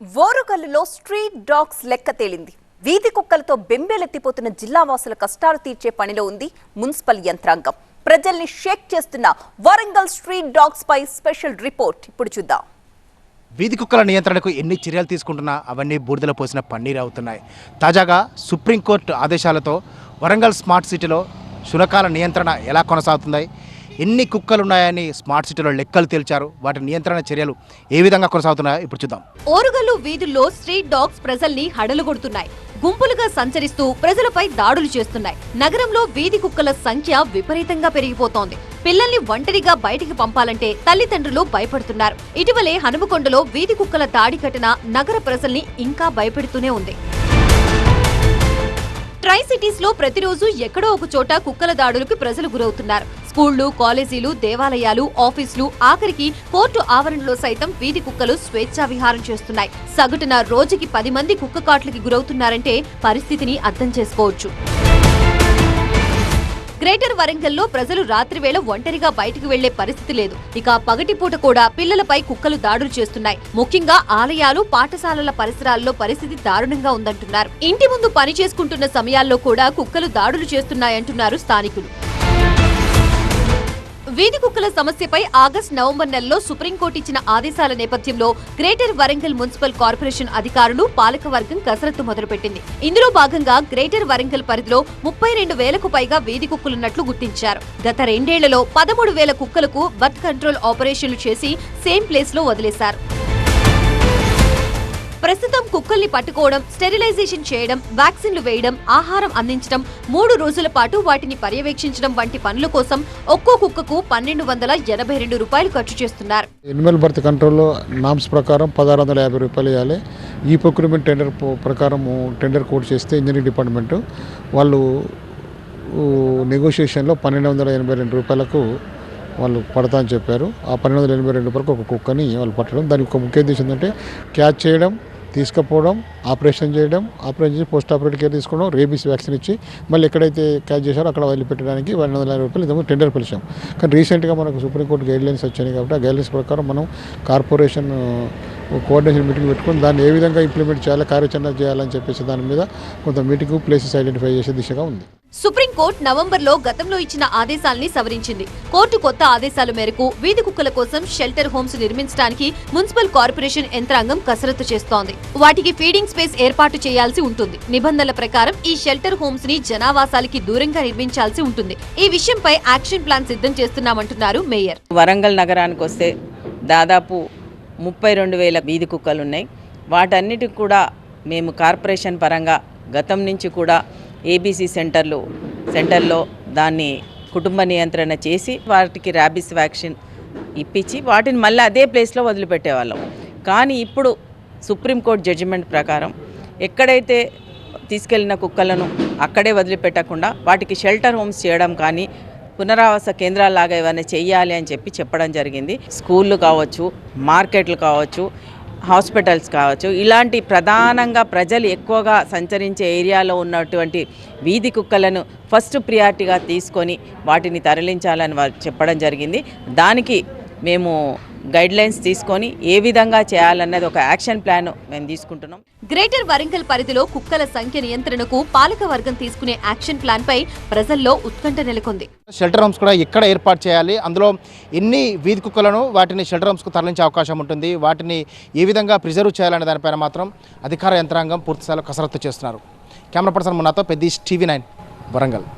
ఓరుగల్లులో street dogs లెక్క తేలింది. వీధి కుక్కలతో బెంబేలెత్తిపోతున్న జిల్లా వాసుల కష్టాలు తీర్చే పనిలో ఉంది మున్సిపల్ యంత్రాంగం. ప్రజల్ని షేక్ చేస్తున్న వరంగల్ స్ట్రీట్ డాగ్స్ పై స్పెషల్ రిపోర్ట్. ఇప్పుడు చూద్దాం. వీధి కుక్కల నియంత్రణకు ఎన్ని చర్యలు తీసుకుంటున్నా అవన్నీ బూడిదలో పోసిన పన్నీరు అవుతున్నాయి. తాజాగా సుప్రీంకోర్టు ఆదేశాలతో వరంగల్ స్మార్ట్ సిటీలో శునకాల నియంత్రణ ఎలా కొనసాగుతుంది? ఎన్ని కుక్కలు ఉన్నాయని స్మార్ట్ సిటీలో లెక్కలు తేల్చారు. వాటి నియంత్రణ చర్యలు ఏ విధంగా కొనసాగుతున్నాయో ఇప్పుడు చూద్దాం. ఓరుగల్లు వీధుల్లో స్ట్రీట్ డాగ్స్ ప్రజల్ని హడలుగొడుతున్నాయి. గుంపులుగా సంచరిస్తూ ప్రజలపై దాడులు చేస్తున్నాయి. నగరంలో వీధి కుక్కల సంఖ్య విపరీతంగా పెరిగిపోతోంది. పిల్లల్ని ఒంటరిగా బయటికి పంపాలంటే తల్లిదండ్రులు భయపడుతున్నారు. ఇటీవలే హనుమకొండలో వీధి కుక్కల దాడి ఘటన నగర ప్రజల్ని ఇంకా భయపెడుతూనే ఉంది. ట్రై సిటీస్లో ప్రతిరోజు ఎక్కడో ఒక చోట కుక్కల దాడులకు ప్రజలు గురవుతున్నారు. స్కూళ్ళు కాలేజీలు దేవాలయాలు ఆఫీసులు ఆఖరికి కోర్టు ఆవరణలో సైతం వీధి కుక్కలు స్వేచ్ఛా విహారం చేస్తున్నాయి. సగటున రోజుకి పది మంది కుక్క కాట్లకి గురవుతున్నారంటే పరిస్థితిని అర్థం చేసుకోవచ్చు. గ్రేటర్ వరంగల్లో ప్రజలు రాత్రివేళ ఒంటరిగా బయటకు వెళ్ళే పరిస్థితి లేదు. ఇక పగటిపూట కూడా పిల్లలపై కుక్కలు దాడులు చేస్తున్నాయి. ముఖ్యంగా ఆలయాలు పాఠశాలల పరిసరాల్లో పరిస్థితి దారుణంగా ఉందంటున్నారు. ఇంటి ముందు పని చేసుకుంటున్న సమయాల్లో కూడా కుక్కలు దాడులు చేస్తున్నాయంటున్నారు స్థానికులు. వీధి కుక్కల సమస్యపై ఆగస్టు నవంబర్ నెలలో సుప్రీంకోర్టు ఇచ్చిన ఆదేశాల నేపథ్యంలో గ్రేటర్ వరంగల్ మున్సిపల్ కార్పొరేషన్ అధికారులు పాలకవర్గం కసరత్తు మొదలుపెట్టింది. ఇందులో భాగంగా గ్రేటర్ వరంగల్ పరిధిలో ముప్పై రెండు వేలకు పైగా వీధి కుక్కలున్నట్లు గుర్తించారు. గత రెండేళ్ళలో పదమూడు వేల కుక్కలకు బర్త్ కంట్రోల్ ఆపరేషన్లు చేసి సేమ్ ప్లేస్లో వదిలేశారు. ప్రస్తుతం కుక్కల్ని పట్టుకోవడం స్టెరిలైజేషన్ చేయడం వ్యాక్సిన్లు వేయడం ఆహారం అందించడం మూడు రోజుల పాటు వాటిని పర్యవేక్షించడం వంటి పనుల కోసం ఒక్కో కుక్కకు పన్నెండు వందల ఎనభై రెండు రూపాయలు ఖర్చు చేస్తున్నారు. ఎనిమల్ బర్త్ కంట్రోల్లో నామ్స్ ప్రకారం పదహారు వందల యాభై రూపాయలు ఇవ్వాలి. ఈ ప్రొక్యూర్మెంట్ టెండర్ ప్రకారం టెండర్ కోడ్ చేస్తే ఇంజనీరింగ్ డిపార్ట్మెంట్ వాళ్ళు నెగోషియేషన్లో పన్నెండు వందల ఎనభై రెండు రూపాయలకు వాళ్ళు పడతా అని చెప్పారు. ఆ పన్నెండు వందల ఎనభై రెండు వరకు ఒక కుక్కని వాళ్ళు పట్టడం. దానికి ఒక ముఖ్య ఉద్దేశం ఏంటంటే క్యాచ్ చేయడం తీసుకుపోవడం ఆపరేషన్ చేయడం ఆపరేషన్ చేసి పోస్ట్ ఆపరేటివ్ కేర్ తీసుకోవడం రేబీస్ వ్యాక్సిన్ ఇచ్చి మళ్ళీ ఎక్కడైతే క్యాచ్ చేశారో అక్కడ వదిలిపెట్టడానికి రెండు వందల యాభై రూపాయలు ఇదేమో టెండర్ పిలిచాం. కానీ రీసెంట్గా మనకు సుప్రీంకోర్టు గైడ్లైన్స్ వచ్చాయి కాబట్టి ఆ గైడ్లైన్స్ ప్రకారం మనం కార్పొరేషన్ కోఆర్డినేషన్ మీటింగ్ పెట్టుకొని దాన్ని ఏ విధంగా ఇంప్లిమెంట్ చేయాలి కార్యాచరణ చేయాలని చెప్పేసి దాని మీద కొంత మీటింగ్ ప్లేసెస్ ఐడెంటిఫై చేసే దిశగా ఉంది. సుప్రీంకోర్టు నవంబర్లో గతంలో ఇచ్చిన ఆదేశాల్ని సవరించింది. కోర్టు కొత్త ఆదేశాల మేరకు వీధి కుక్కల కోసం షెల్టర్ హోమ్స్ నిర్మించడానికి మున్సిపల్ కార్పొరేషన్ యంత్రాంగం కసరత్తు చేస్తోంది. వాటికి ఫీడింగ్ స్పేస్ ఏర్పాటు చేయాల్సి ఉంటుంది. నిబంధనల ప్రకారం ఈ షెల్టర్ హోమ్స్ని జనావాసాలకి దూరంగా నిర్మించాల్సి ఉంటుంది. ఈ విషయంపై యాక్షన్ ప్లాన్ సిద్ధం చేస్తున్నామంటున్నారు మేయర్. వరంగల్ నగరానికి వస్తే దాదాపు ముప్పై రెండు వేల వీధి కుక్కలు ఉన్నాయి వాటన్నిటికి కూడా మేము కార్పొరేషన్ పరంగా గతం నుంచి కూడా ఏబీసీ సెంటర్లు సెంటర్లో దాన్ని కుటుంబ నియంత్రణ చేసి వాటికి ర్యాబిస్ వ్యాక్సిన్ ఇప్పించి వాటిని మళ్ళీ అదే ప్లేస్లో వదిలిపెట్టేవాళ్ళం. కానీ ఇప్పుడు సుప్రీంకోర్టు జడ్జిమెంట్ ప్రకారం ఎక్కడైతే తీసుకెళ్ళిన కుక్కలను అక్కడే వదిలిపెట్టకుండా వాటికి షెల్టర్ హోమ్స్ చేయడం కానీ పునరావాస కేంద్రాలాగా ఏమైనా చేయాలి అని చెప్పి చెప్పడం జరిగింది. స్కూళ్ళు కావచ్చు మార్కెట్లు కావచ్చు హాస్పిటల్స్ కావచ్చు ఇలాంటి ప్రధానంగా ప్రజలు ఎక్కువగా సంచరించే ఏరియాలో ఉన్నటువంటి వీధి కుక్కలను ఫస్ట్ ప్రియారిటీగా తీసుకొని వాటిని తరలించాలని వారు చెప్పడం జరిగింది. దానికి మేము గైడ్లైన్స్ తీసుకొని ఏ విధంగా చేయాలన్నది ఒక యాక్షన్ ప్లాన్ మేము తీసుకుంటున్నాం. గ్రేటర్ వరంగల్ పరిధిలో కుక్కల సంఖ్య నియంత్రణకు పాలక వర్గం తీసుకునే యాక్షన్ ప్లాన్ పై ప్రజల్లో ఉత్కంఠ నెలకొంది. షెల్టర్ హోమ్స్ కూడా ఎక్కడ ఏర్పాటు చేయాలి. అందులో ఎన్ని వీధి కుక్కలను వాటిని షెల్టర్ హోమ్స్కు తరలించే అవకాశం ఉంటుంది. వాటిని ఏ విధంగా ప్రిజర్వ్ చేయాలనే దానిపైన మాత్రం అధికార యంత్రాంగం పూర్తిస్థాయిలో కసరత్తు చేస్తున్నారు. కెమెరా పర్సన్ మున్నాతో పెద్ద టీవీ నైన్ వరంగల్.